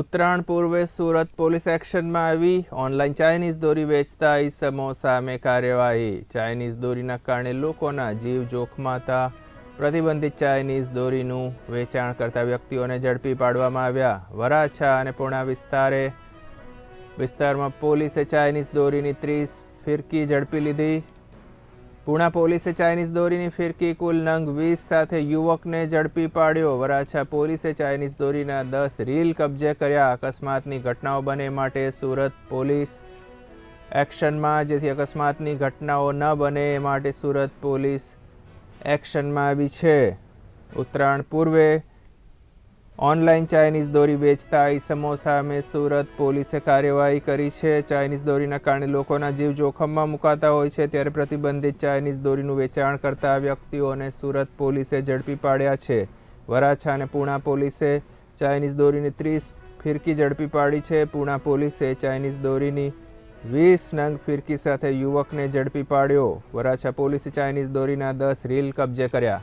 ઉત્તરાયણ પૂર્વે સુરત પોલીસ એક્શનમાં આવી. Online Chinese દોરી વેચતા ઈસમો સામે કાર્યવાહી. ચાઇનીઝ દોરીના કારણે લોકોના જીવ જોખમાતા. પ્રતિબંધિત ચાઇનીઝ દોરીનું વેચાણ કરતા વ્યક્તિઓને ઝડપી પાડવામાં આવ્યા. વરાછા અને પૂણા વિસ્તારે, વિસ્તારમાં પોલીસે ચાઇનીઝ દોરીની ત્રીસ ફિરકી ઝડપી લીધી. પૂણા પોલીસે ચાઇનીઝ દોરીની ફિરકી કુલ નંગ વીસ સાથે યુવકને ઝડપી પાડ્યો. વરાછા પોલીસે ચાઇનીઝ દોરીના દસ રીલ કબજે કર્યા. અકસ્માતની ઘટનાઓ બને માટે સુરત પોલીસ એક્શનમાં, જેથી અકસ્માતની ઘટનાઓ ન બને એ માટે સુરત પોલીસ એક્શનમાં આવી છે. ઉત્તરાયણ પૂર્વે ઓનલાઈન ચાઇનીઝ દોરી વેચતા ઈસમો સામે સુરત પોલીસે કાર્યવાહી કરી છે. ચાઇનીઝ દોરીના કારણે લોકોના જીવ જોખમમાં મુકાતા હોય છે. ત્યારે પ્રતિબંધિત ચાઇનીઝ દોરીનું વેચાણ કરતા વ્યક્તિઓને સુરત પોલીસે ઝડપી પાડ્યા છે. વરાછા અને પૂણા પોલીસે ચાઇનીઝ દોરીની ત્રીસ ફિરકી ઝડપી પાડી છે. પૂણા પોલીસે ચાઇનીઝ દોરીની વીસ નંગ ફિરકી સાથે યુવકને ઝડપી પાડ્યો. વરાછા પોલીસે ચાઇનીઝ દોરીના દસ રીલ કબજે કર્યા.